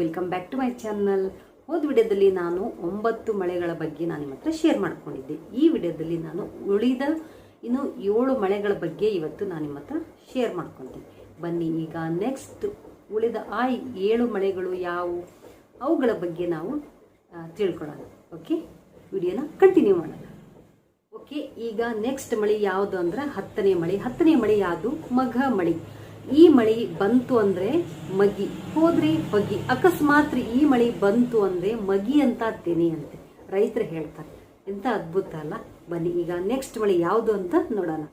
Welcome back to my channel. ಹೋದ ವಿಡಿಯೋದಲ್ಲಿ ನಾನು ಒಂಬತ್ತು ಮಳೆಗಳ ಬಗ್ಗೆ ನಾನು ನಿಮ್ಮ ಹತ್ರ ಶೇರ್ ಮಾಡ್ಕೊಂಡಿದ್ದೆ. ಈ ವಿಡಿಯೋದಲ್ಲಿ ನಾನು ಉಳಿದ ಇನ್ನು ಏಳು ಮಳೆಗಳ ಬಗ್ಗೆ ಇವತ್ತು ನಾನು ನಿಮ್ಮ ಹತ್ರ ಶೇರ್ ಮಾಡ್ಕೊತೀನಿ ಬನ್ನಿ, ಈಗ ನೆಕ್ಸ್ಟ್ ಉಳಿದ ಆ ಏಳು ಮಳೆಗಳು ಯಾವುವು ಅವುಗಳ ಬಗ್ಗೆ ನಾವು ತಿಳ್ಕೊಳ್ಳೋಣ. ಓಕೆ ವಿಡಿಯೋನ ಕಂಟಿನ್ಯೂ ಮಾಡೋಣ. ಓಕೆ ಈಗ ನೆಕ್ಸ್ಟ್ ಮಳೆ ಯಾವುದು ಅಂದ್ರೆ ಹತ್ತನೇ ಮಳೆ. ಹತ್ತನೇ ಮಳೆ ಯಾವುದು? ಮಘ ಮಳಿ. ಈ ಮಳಿ ಬಂತು ಅಂದ್ರೆ ಮಗಿ. ಹೋದ್ರಿ ಬಗಿ ಅಕಸ್ಮಾತ್ ಈ ಮಳಿ ಬಂತು ಅಂದ್ರೆ ಮಗಿ ಅಂತ ತೆನೆ ಅಂತೆ. ರೈತರು ಹೇಳ್ತಾರೆ. ಎಂತ ಅದ್ಭುತ ಅಲ್ಲ. ಬನ್ನಿ, ಈಗ ನೆಕ್ಸ್ಟ್ ಮಳಿ ಯಾವುದು ಅಂತ ನೋಡೋಣ.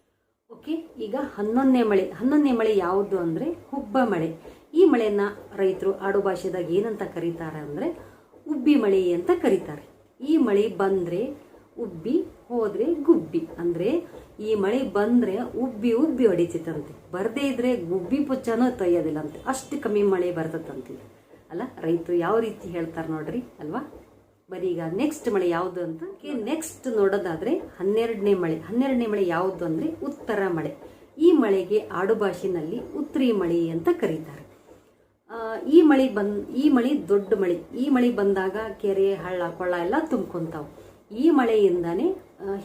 ಓಕೆ, ಈಗ ಹನ್ನೊಂದನೇ ಮಳೆ. ಹನ್ನೊಂದನೇ ಮಳೆ ಯಾವುದು ಅಂದ್ರೆ ಹುಬ್ಬ ಮಳೆ. ಈ ಮಳೆಯನ್ನ ರೈತರು ಆಡು ಭಾಷೆದಾಗ ಏನಂತ ಕರೀತಾರೆ ಅಂದ್ರೆ ಉಬ್ಬಿ ಮಳೆ ಅಂತ ಕರೀತಾರೆ. ಈ ಮಳೆ ಬಂದ್ರೆ ಉಬ್ಬಿ, ಹೋದ್ರೆ ಗುಬ್ಬಿ. ಅಂದ್ರೆ ಈ ಮಳೆ ಬಂದ್ರೆ ಉಬ್ಬಿ ಉಬ್ಬಿ ಹೊಡಿತೈತಂತೆ ಬರದೇ ಇದ್ರೆ ಗುಬ್ಬಿ ಪುಚ್ಚನೂ ತೊಯ್ಯೋದಿಲ್ಲಂತೆ. ಅಷ್ಟು ಕಮ್ಮಿ ಮಳೆ ಬರ್ತದಂತೆ. ಅಲ್ಲ, ರೈತರು ಯಾವ ರೀತಿ ಹೇಳ್ತಾರೆ ನೋಡ್ರಿ, ಅಲ್ವಾ? ಬರೀ ಈಗ ನೆಕ್ಸ್ಟ್ ಮಳೆ ಯಾವುದು ಅಂತ ನೆಕ್ಸ್ಟ್ ನೋಡೋದಾದ್ರೆ ಹನ್ನೆರಡನೇ ಮಳೆ. ಹನ್ನೆರಡನೇ ಮಳೆ ಯಾವುದು ಅಂದ್ರೆ ಉತ್ತರ ಮಳೆ. ಈ ಮಳೆಗೆ ಆಡು ಭಾಷೆನಲ್ಲಿ ಉತ್ತರಿ ಮಳೆ ಅಂತ ಕರೀತಾರೆ. ಈ ಮಳೆ ಬಂದ್, ಈ ಮಳೆ ದೊಡ್ಡ ಮಳೆ. ಈ ಮಳೆ ಬಂದಾಗ ಕೆರೆ, ಹಳ್ಳ, ಕೊಳ್ಳ ಎಲ್ಲ ತುಂಬ್ಕೊಂತಾವ್. ಈ ಮಳೆಯಿಂದನೇ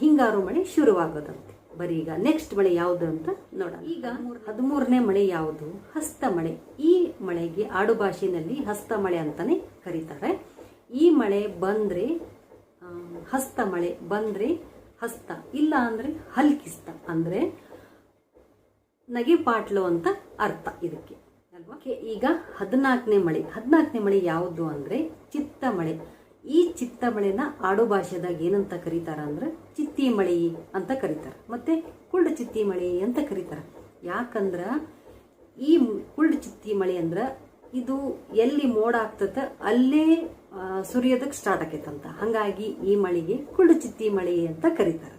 ಹಿಂಗಾರು ಮಳೆ ಶುರುವಾಗೋದಂತೆ. ಬರೀ ಈಗ ನೆಕ್ಸ್ಟ್ ಮಳೆ ಯಾವುದು ಅಂತ ನೋಡೋಣ. ಈಗ ಹದಿಮೂರನೇ ಮಳೆ ಯಾವುದು? ಹಸ್ತ ಮಳೆ. ಈ ಮಳೆಗೆ ಆಡು ಭಾಷೆನಲ್ಲಿ ಹಸ್ತ ಮಳೆ ಅಂತಾನೆ ಕರೀತಾರೆ. ಈ ಮಳೆ ಬಂದ್ರೆ ಹಸ್ತ ಮಳೆ ಬಂದ್ರೆ ಹಸ್ತ ಇಲ್ಲ ಅಂದ್ರೆ ಹಲ್ಕಿಸ್ತ. ಅಂದ್ರೆ ನಗೆ ಪಾಟ್ಲು ಅಂತ ಅರ್ಥ ಇದಕ್ಕೆ. ಅಲ್ವಾ? ಈಗ ಹದಿನಾಲ್ಕನೇ ಮಳೆ. ಹದಿನಾಲ್ಕನೇ ಮಳೆ ಯಾವುದು ಅಂದ್ರೆ ಚಿತ್ತ ಮಳೆ. ಈ ಚಿತ್ತ ಮಳೆನ ಆಡು ಭಾಷೆದಾಗ ಏನಂತ ಕರೀತಾರ ಅಂದ್ರೆ ಚಿತ್ತಿ ಮಳೆ ಅಂತ ಕರೀತಾರ. ಮತ್ತೆ ಕುಳ್ಳು ಚಿತ್ತಿ ಮಳೆ ಅಂತ ಕರೀತಾರ. ಯಾಕಂದ್ರ ಈ ಕುಳ್ಳು ಚಿತ್ತಿ ಮಳೆ ಅಂದ್ರ ಇದು ಎಲ್ಲಿ ಮೋಡ ಆಗ್ತದ ಅಲ್ಲೇ ಸುರಿಯೋದಕ್ಕೆ ಸ್ಟಾರ್ಟ್ ಆಕೈತಂತ. ಹಂಗಾಗಿ ಈ ಮಳೆಗೆ ಕುಳ್ಳು ಚಿತ್ತಿ ಮಳೆ ಅಂತ ಕರೀತಾರ.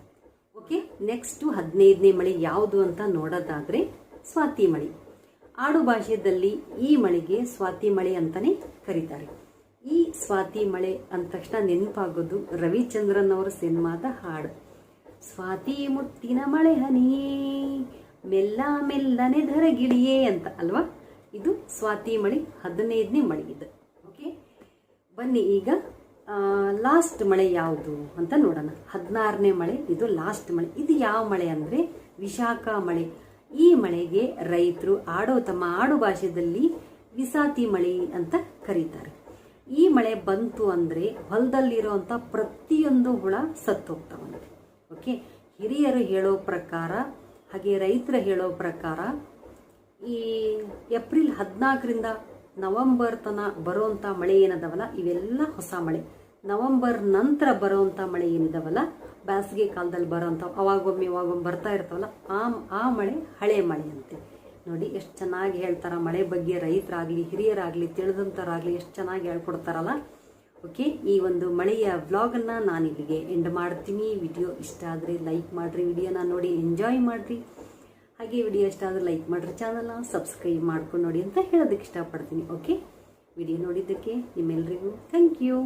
ಓಕೆ ನೆಕ್ಸ್ಟ್ ಹದಿನೈದನೇ ಮಳೆ ಯಾವುದು ಅಂತ ನೋಡೋದಾದ್ರೆ ಸ್ವಾತಿ ಮಳೆ ಆಡು ಭಾಷೆಯಲ್ಲಿ ಈ ಮಳೆಗೆ ಸ್ವಾತಿ ಮಳೆ ಅಂತಲೇ ಕರೀತಾರೆ. ಈ ಸ್ವಾತಿ ಮಳೆ ಅಂದ ತಕ್ಷಣ ನೆನಪಾಗೋದು ರವಿಚಂದ್ರನ್ ಅವರ ಸಿನಿಮಾದ ಹಾಡು. ಸ್ವಾತಿ ಮುತ್ತಿನ ಮಳೆ ಹನಿಯೇ ಮೆಲ್ಲ ಮೆಲ್ಲನೆ ಧರಗಿಳಿಯೇ ಅಂತ ಅಲ್ವಾ? ಇದು ಸ್ವಾತಿ ಮಳೆ, ಹದಿನೈದನೇ ಮಳೆ ಇದು. ಓಕೆ ಬನ್ನಿ ಈಗ ಲಾಸ್ಟ್ ಮಳೆ ಯಾವುದು ಅಂತ ನೋಡೋಣ. ಹದಿನಾರನೇ ಮಳೆ, ಇದು ಲಾಸ್ಟ್ ಮಳೆ. ಇದು ಯಾವ ಮಳೆ ಅಂದರೆ? ವಿಶಾಖ ಮಳೆ. ಈ ಮಳೆಗೆ ರೈತರು ಆಡೋ ತಮ್ಮ ಆಡು ಭಾಷೆಯಲ್ಲಿ ವಿಸಾತಿ ಮಳೆ ಅಂತ ಕರೀತಾರೆ. ಈ ಮಳೆ ಬಂತು ಅಂದ್ರೆ ಹೊಲದಲ್ಲಿರುವಂತ ಪ್ರತಿಯೊಂದು ಹುಳ ಸತ್ತು ಹೋಗ್ತಾವಂತೆ ಓಕೆ? ಹಿರಿಯರು ಹೇಳೋ ಪ್ರಕಾರ, ಹಾಗೆ ರೈತರು ಹೇಳೋ ಪ್ರಕಾರ, ಈ ಏಪ್ರಿಲ್ ಹದಿನಾಲ್ಕರಿಂದ ನವಂಬರ್ ತನ ಬರುವಂತ ಮಳೆ ಏನದವಲ್ಲ? ಇವೆಲ್ಲ ಹೊಸ ಮಳೆ. ನವೆಂಬರ್ ನಂತರ ಬರುವಂತ ಮಳೆ ಏನಿದಾವಲ್ಲ? ಬೇಸಿಗೆ ಕಾಲದಲ್ಲಿ ಬರೋಂಥ ಅವಾಗೊಮ್ಮೆ, ಇವಾಗೊಮ್ಮೆ ಬರ್ತಾ ಇರ್ತಾವಲ್ಲ? ಆ ಆ ಮಳೆ ಹಳೆ ಮಳೆ ಅಂತೆ ನೋಡಿ ಎಷ್ಟು ಚೆನ್ನಾಗಿ ಹೇಳ್ತಾರ. ಮಳೆ ಬಗ್ಗೆ ರೈತರಾಗಲಿ, ಹಿರಿಯರಾಗಲಿ ತಿಳಿದಂಥವ್ರಾಗಲಿ ಎಷ್ಟು ಚೆನ್ನಾಗಿ ಹೇಳ್ಕೊಡ್ತಾರಲ್ಲ. ಓಕೆ, ಈ ಒಂದು ಮಳೆಯ ವ್ಲಾಗನ್ನು ನಾನು ಇಲ್ಲಿಗೆ ಎಂಡ್ ಮಾಡ್ತೀನಿ. ವಿಡಿಯೋ ಇಷ್ಟ ಆದರೆ ಲೈಕ್ ಮಾಡಿರಿ. ವಿಡಿಯೋನ ನೋಡಿ ಎಂಜಾಯ್ ಮಾಡಿರಿ. ಹಾಗೆ ವಿಡಿಯೋ ಇಷ್ಟ ಆದರೆ ಲೈಕ್ ಮಾಡಿರಿ. ಚಾನಲ್ನ ಸಬ್ಸ್ಕ್ರೈಬ್ ಮಾಡ್ಕೊಂಡು ನೋಡಿ ಅಂತ ಹೇಳೋದಕ್ಕೆ ಇಷ್ಟಪಡ್ತೀನಿ. ಓಕೆ, ವಿಡಿಯೋ ನೋಡಿದ್ದಕ್ಕೆ ನಿಮ್ಮೆಲ್ಲರಿಗೂ ಥ್ಯಾಂಕ್ ಯು